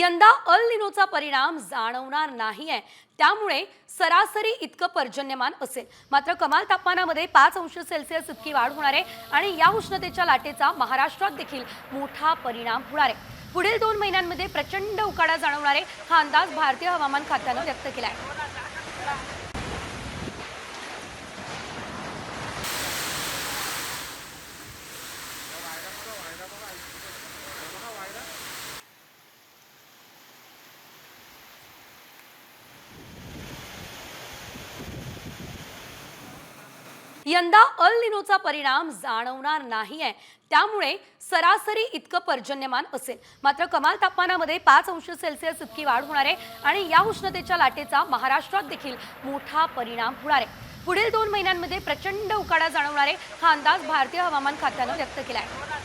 यंदा अल निनोचा परिणाम जाणवणार नाही आहे त्यामुळे सरासरी इतकं पर्जन्यमान असेल. मात्र कमाल तापमानामध्ये पाच अंश सेल्सिअस इतकी वाढ होणार आहे आणि या उष्णतेच्या लाटेचा महाराष्ट्रात देखील मोठा परिणाम होणार आहे. पुढील दोन महिन्यांमध्ये प्रचंड उकाडा जाणवणार आहे हा अंदाज भारतीय हवामान खात्यानं व्यक्त केला आहे यंदा अल निनोचा परिणाम जाणवणार नाही आहे त्यामुळे सरासरी इतकं पर्जन्यमान असेल. मात्र कमाल तापमानामध्ये पाच अंश सेल्सिअस इतकी वाढ होणार आहे आणि या उष्णतेच्या लाटेचा महाराष्ट्रात देखील मोठा परिणाम होणार आहे. पुढील दोन महिन्यांमध्ये प्रचंड उकाडा जाणवणार आहे हा अंदाज भारतीय हवामान खात्यानं व्यक्त केला आहे